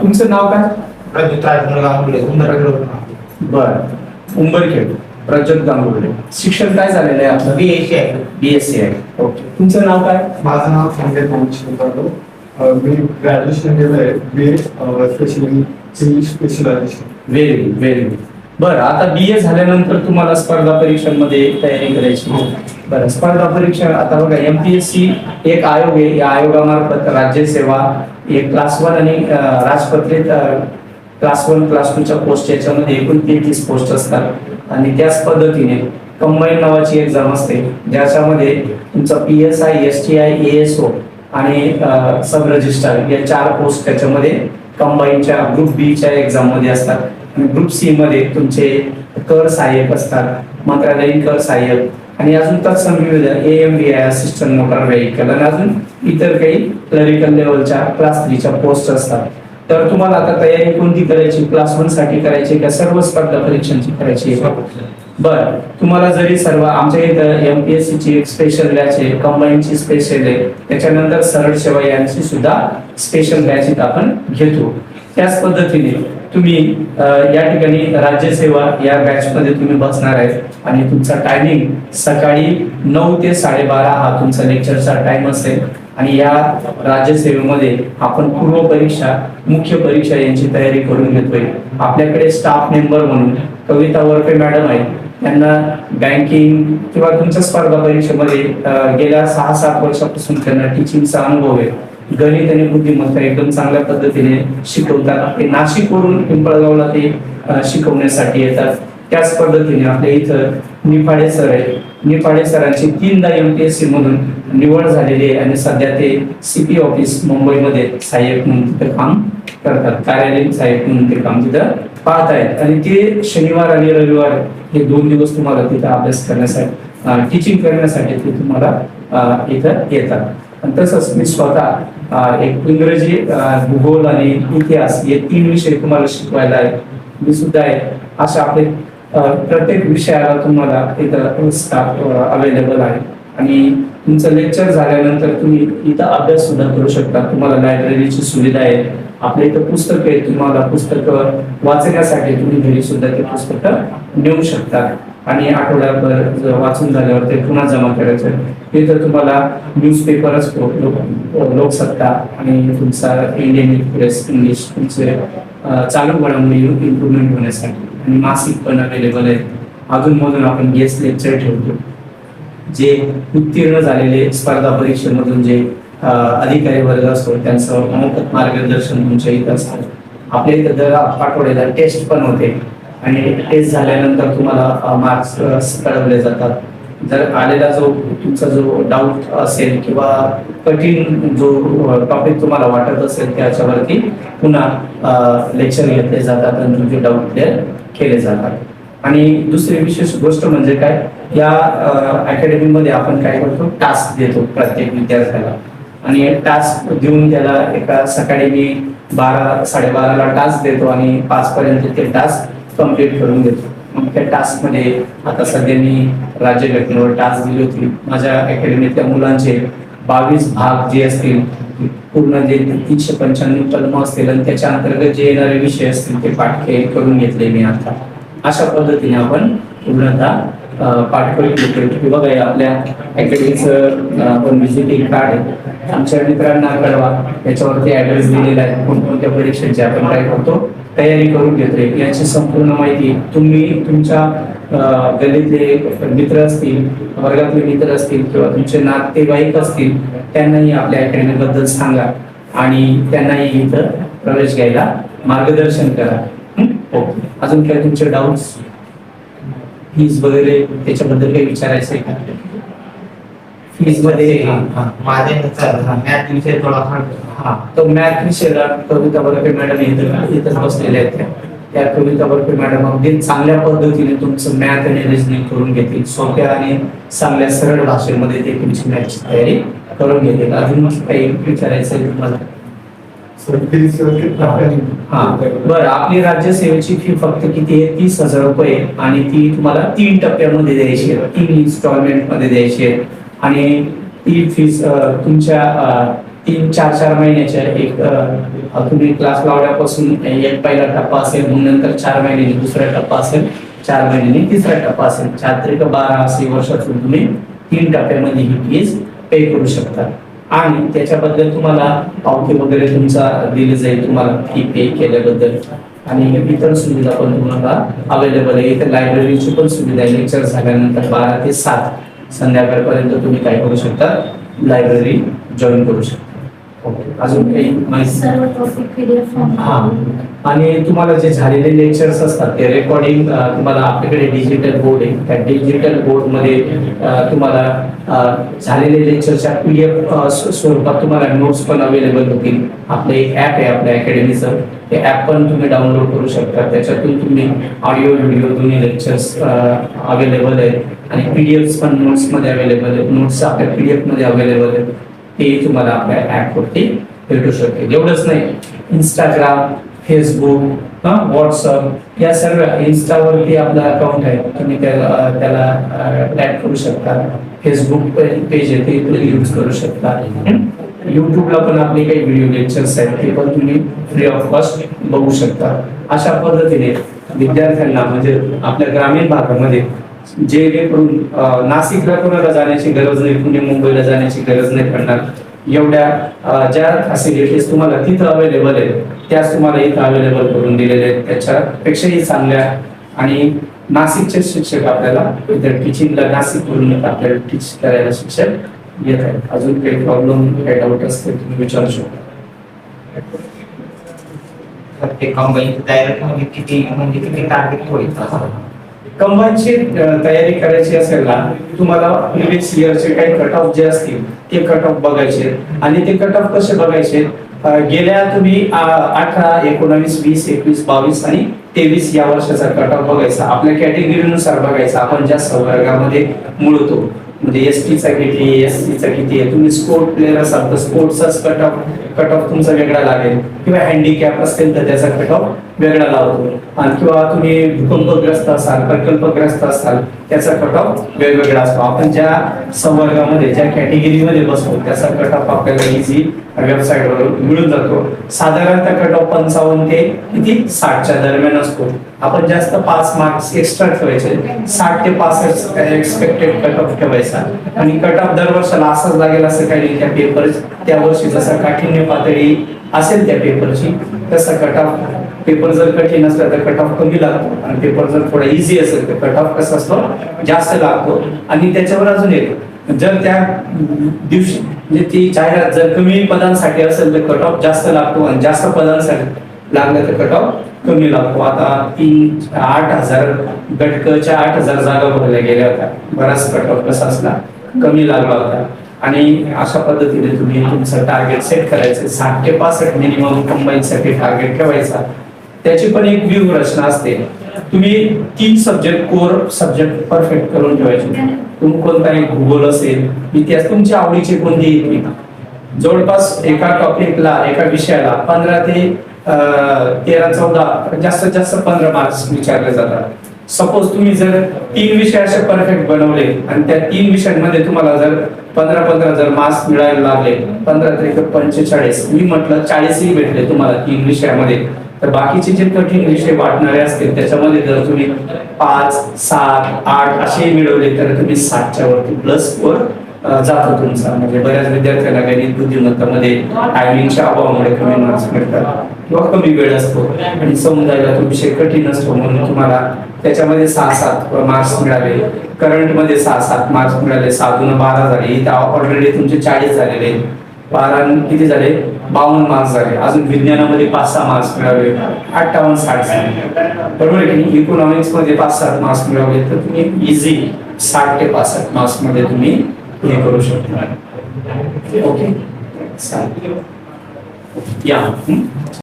तुमचं नाव काय? प्रज्योत राजन गांगुर्डे उंबरखेड बर. उंबरखेड प्रज्वल गांगुर्डे. शिक्षण काय झालेलं आहे आपलं? बी एस सी आहे. बी एस सी आहे. ओके. तुमचं नाव काय? माझं नाव संजय पवन जाधव मी ग्रॅज्युएशन केलं आहे B specially English specialization very very बरं आता बी ए झाल्यानंतर तुम्हाला स्पर्धा परीक्षांमध्ये तयारी करायची बरं स्पर्धा परीक्षा आता बघा एम पी एस सी एक आयोग आहे. या आयोगामार्फत राज्यसेवा एक क्लास वन आणि राजपत्रित क्लास वन क्लास टूच्या पोस्ट याच्यामध्ये एकूण तेहतीस पोस्ट असतात. आणि त्याच पद्धतीने कंबाईन नावाची एक्झाम असते. ज्याच्यामध्ये तुमचा P S I S T I A S O आणि सब रजिस्ट्रार या चार पोस्ट त्याच्यामध्ये कंबाईनच्या ग्रुप बीच्या एक्झाममध्ये असतात. आणि ग्रुप सी मध्ये तुमचे कर सहाय्यक असतात. मंत्रालयीन कर सहाय्यक आणि अजून तत्सम A M B I assistant motor vehicle आणि अजून इतर काही क्लरिकल लेवलच्या क्लास थ्रीच्या पोस्ट असतात. तर तुम्हाला आता तयारी कोणती करायची? क्लास वनसाठी करायची का सर्व स्पर्धा परीक्षांची करायची? बर. तुम्हाला जरी सर्व आमच्या इथं एमपीएससी ची एक स्पेशल बॅच आहे कंबाईनची स्पेशल आहे त्याच्यानंतर सरळ सेवा यांची सुद्धा स्पेशल बॅच इथं आपण घेतो. त्याच पद्धतीने तुम्ही या ठिकाणी राज्यसेवा या बॅच मध्ये तुम्ही बसणार आहे आणि तुमचा टायमिंग सकाळी नऊ ते साडेबारा हा तुमचा लेक्चरचा टाइम असेल. आणि या राज्यसेवेमध्ये आपण पूर्व परीक्षा मुख्य परीक्षा यांची तयारी करून घेतोय. आपल्याकडे स्टाफ मेंबर म्हणून कविता वरपे मॅडम आहे त्यांना बँकिंग किंवा तुमच्या स्पर्धा परीक्षेमध्ये गेल्या सहा सात वर्षापासून त्यांना टीचिंगचा अनुभव आहे. गणित आणि बुद्धिमत्ता एकदम चांगल्या पद्धतीने शिकवतात ते नाशिकवरून पिंपळगावला ते शिकवण्यासाठी येतात. त्याच पद्धतीने आपल्या इथं निफाडे सर आहेत. निफाडे सरांची तीनदा एम टी एस सी मधून निवड झालेली आहे आणि सध्या ते सीपी ऑफिस मुंबईमध्ये सहाय्यक म्हणून तिथं काम करतात. कार्यालयीन सहाय्यक म्हणून ते काम तिथं पाहत आहेत आणि ते शनिवार आणि रविवार हे दोन दिवस तुम्हाला तिथं अभ्यास करण्यासाठी टीचिंग करण्यासाठी ते तुम्हाला इथं येतात. आणि तसंच मी स्वतः एक इंग्रजी भूगोल आणि इतिहास हे तीन विषय तुम्हाला शिकवायला आहे मी सुद्धा आहे. अशा आपले प्रत्येक विषयाला तुम्हाला इथं स्टाफ अवेलेबल आहे. आणि तुमचं लेक्चर झाल्यानंतर तुम्ही इथं अभ्यास सुद्धा करू शकता. तुम्हाला लायब्ररीची सुविधा आहे. आपल्या इथं पुस्तकं आहे तुम्हाला पुस्तकं वाचण्यासाठी तुम्ही घरी सुद्धा ते पुस्तकं नेऊ शकता. आणि आठवड्याभर वाचून झाल्यावर ते पुन्हा जमा करायचं. जर तुम्हाला न्यूजपेपर असतो लोक लोकसत्ता आणि तुमचा इंडियन एक्सप्रेस इंग्लिश तुमचे चालू घडामोडी इम्प्रूव्हमेंट होण्यासाठी. आणि मासिक पण अवेलेबल आहेत. अजून मधून आपण गेस्ट लेक्चर ठेवतो. जे उत्तीर्ण झालेले स्पर्धा परीक्षेमधून जे अधिकारी वर्ग असतो त्यांचं मोफत मार्गदर्शन तुमच्या इथं असतं. आपल्या इथं दर आठवड्याला टेस्ट पण होते. आणि टेस्ट झाल्यानंतर तुम्हाला मार्क्स कळवले जातात. जर आलेला जो तुमचा जो डाऊट असेल किंवा कठीण जो टॉपिक तुम्हाला वाटत असेल त्याच्यावरती पुन्हा लेक्चर घेतले जातात आणि तुमचे डाऊट क्लिअर केले जातात. आणि दुसरी विशेष गोष्ट म्हणजे काय? या अकॅडमीमध्ये आपण काय करतो? टास्क देतो प्रत्येक विद्यार्थ्याला. आणि टास्क देऊन त्याला एका सकाळी मी बारा साडेबाराला टास्क देतो आणि पाच पर्यंत ते टास्क कंप्लीट करून देतो मग त्या टास्कमध्ये आता सध्या मी राज्य घटनेवर टास्क दिली होती. माझ्या अकॅडमीतल्या मुलांचे बावीस भाग जे असतील पूर्ण जे तीनशे पंच्याण्णव कलम असतील आणि त्याच्या अंतर्गत जे येणारे विषय असतील ते पाठके करून घेतले मी आता. अशा पद्धतीने आपण पूर्णतः अं, पाठ करून घेतो बघा आपल्या अकॅडमीचं आपण व्हिजिटिंग कार्ड आहे. आमच्या मित्रांना कळवा याच्यावरती ऍड्रेस दिलेला आहे. कोणकोणत्या परीक्षेची आपण काय करतो. तयारी करून घेतोय. याची संपूर्ण माहिती तुम्ही तुमच्या गलीतले मित्र असतील वर्गातले मित्र असतील किंवा तुमचे नातेवाईक असतील त्यांनाही आपल्या अकॅडमी बद्दल सांगा आणि त्यांनाही इथं प्रवेश घ्यायला मार्गदर्शन करा. हो? ओके. अजून काय तुमचे डाऊट्स फीज वगैरे त्याच्याबद्दल काही विचारायचं आहे का? फीजमध्ये माझे मॅथ विषय थोडा. हा तो मॅथ विषयाला कविता बर्फे मॅडम इथं बसलेल्या आहेत त्या. कविता बर्फे मॅडम अगदी चांगल्या पद्धतीने तुमचं मॅथ आणि रिजनिंग करून घेतील. सोप्या आणि चांगल्या सरळ भाषेमध्ये ते तुमची मॅथची तयारी करून घेतील. अजून काही विचारायचं तुम्हाला? फीस हा. बरं आपली राज्य सेवेची फी फक्त किती आहे? तीस हजार रुपये आणि ती तुम्हाला तीन टप्प्यामध्ये द्यायची आहे. तीन इन्स्टॉलमेंटमध्ये द्यायची आहे. आणि ती फीस तुमच्या तीन चार चार महिन्याच्या एक तुम्ही क्लास लावल्यापासून एक पहिला टप्पा असेल मग नंतर चार महिन्यांनी दुसरा टप्पा असेल चार महिन्यांनी तिसरा टप्पा असेल. चार त्रिक बारा असे वर्षातून तुम्ही तीन टप्प्यामध्ये ही फीज पे करू शकता. आणि त्याच्याबद्दल तुम्हाला पावती वगैरे तुमचा दिली जाईल तुम्हाला फी पे केल्याबद्दल. आणि इतर सुविधा पण तुम्हाला अवेलेबल आहे. इथे लायब्ररीची पण सुविधा आहे. लेक्चर झाल्यानंतर बारा ते सात संध्याकाळपर्यंत तुम्ही काय करू शकता? लायब्ररी जॉईन करू शकता. ओके. अजून काही माहिती? हा. आणि तुम्हाला जे झालेले लेक्चर्स असतात ते रेकॉर्डिंग तुम्हाला आपल्याकडे डिजिटल बोर्ड आहे. त्या डिजिटल बोर्डमध्ये तुम्हाला झालेले लेक्चरच्या पीडीएफ स्वरूपात तुम्हाला नोट्स पण अवेलेबल होतील. आपलं एक ऍप आहे आपल्या अकॅडमीचं ते ऍप पण तुम्ही डाउनलोड करू शकता. त्याच्यातून तुम्ही ऑडिओ व्हिडिओ दोन्ही लेक्चर्स अवेलेबल आहेत. आणि पीडीएफ पण नोट्समध्ये अवेलेबल आहेत. नोट्स आपल्या पीडीएफमध्ये अवेलेबल आहेत. ते तुम्हाला आपल्या ऍप वरती भेटू शकते एवढंच नाही. इंस्टाग्राम फेसबुक व्हॉट्सअप या सर्व इन्स्टावरती आपला अकाउंट आहे. तुम्ही त्याला त्याला टॅग करू शकता. फेसबुक पेज आहे ते यूज करू शकता. युट्यूबला पण आपले काही व्हिडिओ लेक्चर्स आहेत. ते पण तुम्ही फ्री ऑफ कॉस्ट बघू शकता. अशा पद्धतीने विद्यार्थ्यांना म्हणजे आपल्या ग्रामीण भागामध्ये जे अं, नाशिकला कोणाला जाण्याची गरज नाही पुणे मुंबईला जाण्याची गरज नाही पडणार. एवढ्या ज्या फॅसिलिटीज तुम्हाला तिथं अवेलेबल आहेत. त्याच तुम्हाला इथं अवेलेबल करून दिलेल्या आहेत. त्याच्यापेक्षाही चांगल्या आणि नाशिकचे शिक्षक आपल्याला इथं टीचिंगला नाशिकवरून आपल्याला टीच करायला शिक्षक येत आहेत. अजून काही प्रॉब्लेम काही डाऊट असते तुम्ही विचारू शकता. प्रत्येक कंपनी तयार म्हणजे किती म्हणजे किती टार्गेट होईल? कंबाईनची तयारी करायची असेल ना तुम्हाला प्रिव्हियस इयरचे काही कट ऑफ जे असतील ते कट ऑफ बघायचे. आणि ते कट ऑफ कसे बघायचे? गेल्या तुम्ही अठरा एकोणावीस वीस एकवीस बावीस आणि तेवीस या वर्षाचा कट ऑफ बघायचा. आपल्या कॅटेगरीनुसार बघायचा. आपण ज्या संवर्गामध्ये मुळतो म्हणजे एस टीचा किती एस चा किती आहे तुम्ही स्पोर्ट प्लेअर असाल तर स्पोर्ट्सचा कट ऑफ कट ऑफ तुमचा वेगळा लागेल. किंवा हँडिकॅप असेल तर त्याचा कट ऑफ वेगळा लावतो. आणि किंवा तुम्ही भूकंपग्रस्त असाल प्रकल्पग्रस्त असाल त्याचा कट ऑफ वेगवेगळा असतो. आपण ज्या संवर्गामध्ये ज्या कॅटेगरीमध्ये बसतो त्याचा कट ऑफ आपल्याला इझी वेबसाईटवर मिळून जातो. साधारणतः कट ऑफ पंचावन्न ते किती? साठच्या दरम्यान असतो. आपण जास्त पाच मार्क्स एक्स्ट्रा ठेवायचे. साठ ते पासष्ट एक्सपेक्टेड कट ऑफ ठेवायचा. आणि कट ऑफ दरवर्षाला असाच लागेल असं काही नाही. त्या पेपर त्या वर्षी जसा काठिण्य पातळी असेल त्या पेपरची तसा कट ऑफ पेपर जर कठीण असला तर कट ऑफ कमी लागतो. आणि पेपर जर थोडा इझी असेल तर कट ऑफ कसा असतो? जास्त लागतो. आणि त्याच्यावर अजून एक जर त्या दिवशी म्हणजे ती जाहिरात जर कमी पदांसाठी असेल तर कट ऑफ जास्त लागतो. आणि जास्त पदांसाठी लागलं तर कट ऑफ कमी लागतो. आता तीन आठ हजार गटकच्या आठ हजार जागा भरल्या गेल्या होत्या. बराच कट ऑफ कसा असला? कमी लागला होता. आणि अशा पद्धतीने तुम्ही तुमचं टार्गेट सेट करायचं. साठ ते पासष्ट मिनिमम कंबाईनसाठी टार्गेट ठेवायचा. त्याची पण एक व्यूहरचना असते. तुम्ही तीन सब्जेक्ट कोर सब्जेक्ट परफेक्ट करून ठेवायचे. तुम्ही एक भूगोल असेल इतिहास तुमच्या आवडीचे कोणतेही जवळपास एका टॉपिकला एका विषयाला पंधरा ते तेरा चौदा जास्तीत जास्त पंधरा मार्क्स विचारले जातात. सपोज तुम्ही जर तीन विषय असे परफेक्ट बनवले. आणि त्या तीन विषयांमध्ये तुम्हाला जर पंधरा पंधरा जर मार्क्स मिळायला लागले पंधरा त्रिक पंचेचाळीस. मी म्हटलं चाळीसही भेटले तुम्हाला तीन विषयामध्ये. तर बाकीचे जे कठीण विषय वाटणारे असतील त्याच्यामध्ये जर तुम्ही पाच सात आठ असे मिळवले तर तुम्ही सातच्या वरती प्लस वर जातो तुमचा. म्हणजे बऱ्याच विद्यार्थ्यांना गणित बुद्धिमत्तामध्ये टायमिंगच्या अभावामुळे कमी मार्क्स मिळतात. किंवा कमी वेळ असतो. आणि समुदायाला तो विषय कठीण असतो म्हणून तुम्हाला त्याच्यामध्ये सहा सात मार्क्स मिळाले. करंटमध्ये सहा सात मार्क्स मिळाले. सातून बारा झाले. इथं ऑलरेडी तुमचे चाळीस झालेले. बारा किती झाले? बावन्न मार्क्स झाले. अजून विज्ञानामध्ये पाच सहा मार्क्स मिळाले. अठ्ठावन्न साठ झाले. बरोबर आहे की इकॉनॉमिक्समध्ये पाच सात मार्क्स मिळाले. तर तुम्ही इझी साठ ते पासष्ट मार्क्समध्ये तुम्ही हे करू शकता. ओके चालेल या?